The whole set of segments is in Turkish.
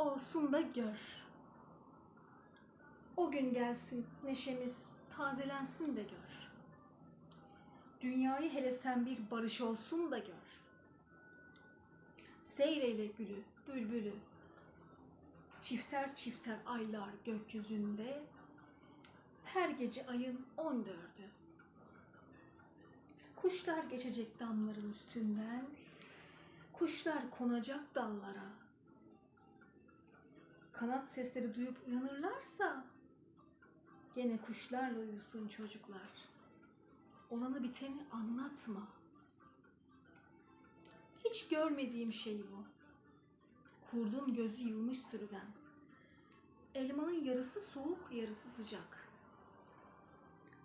olsun da gör. O gün gelsin neşemiz tazelensin de gör. Dünyayı hele sen bir barış olsun da gör. Seyreyle gülü, bülbülü. Çifter çifter aylar gökyüzünde. Her gece ayın on dördü. Kuşlar geçecek damların üstünden. Kuşlar konacak dallara. Kanat sesleri duyup uyanırlarsa gene kuşlarla uyusun çocuklar. Olanı biteni anlatma. Hiç görmediğim şey bu. Kurdun gözü yılmış sürüden. Elmanın yarısı soğuk, yarısı sıcak.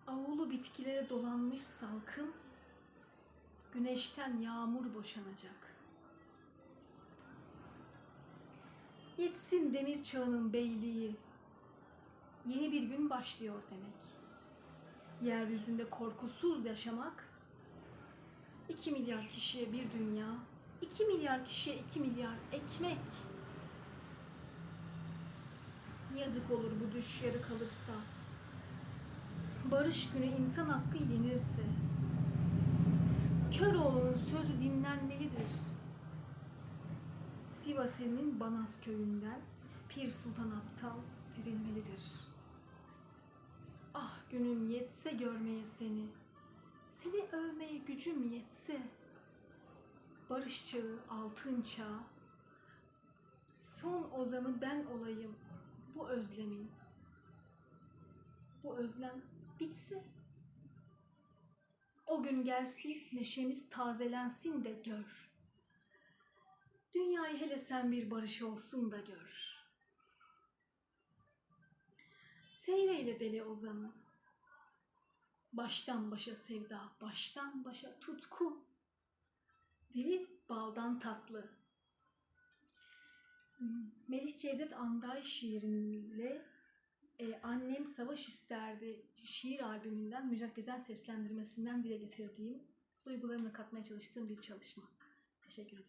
Avulu bitkilere dolanmış salkım, güneşten yağmur boşanacak. Yetsin demir çağının beyliği, yeni bir gün başlıyor demek. Yeryüzünde korkusuz yaşamak, iki milyar kişiye bir dünya, iki milyar kişiye iki milyar ekmek. Yazık olur bu düş yarı kalırsa. Barış günü insan hakkı yenirse. Köroğlu'nun sözü dinlenmelidir. Sivas'ın Banaz köyünden Pir Sultan Aptal dirilmelidir. Ah günüm yetse görmeye seni, seni övmeye gücüm yetse. Barış çağı, altın çağı, son ozanı ben olayım bu özlemin. Bu özlem bitse. O gün gelsin, neşemiz tazelensin de gör. Dünyayı hele sen bir barış olsun da gör. Seyreyle deli ozanı. Baştan başa sevda, baştan başa tutku. Dili baldan tatlı. Melih Cevdet Anday şiiriyle e, Annem Savaş İsterdi şiir albümünden Müjdat Gezen seslendirmesinden dile getirdiğim, duygularımla katmaya çalıştığım bir çalışma. Teşekkür ederim.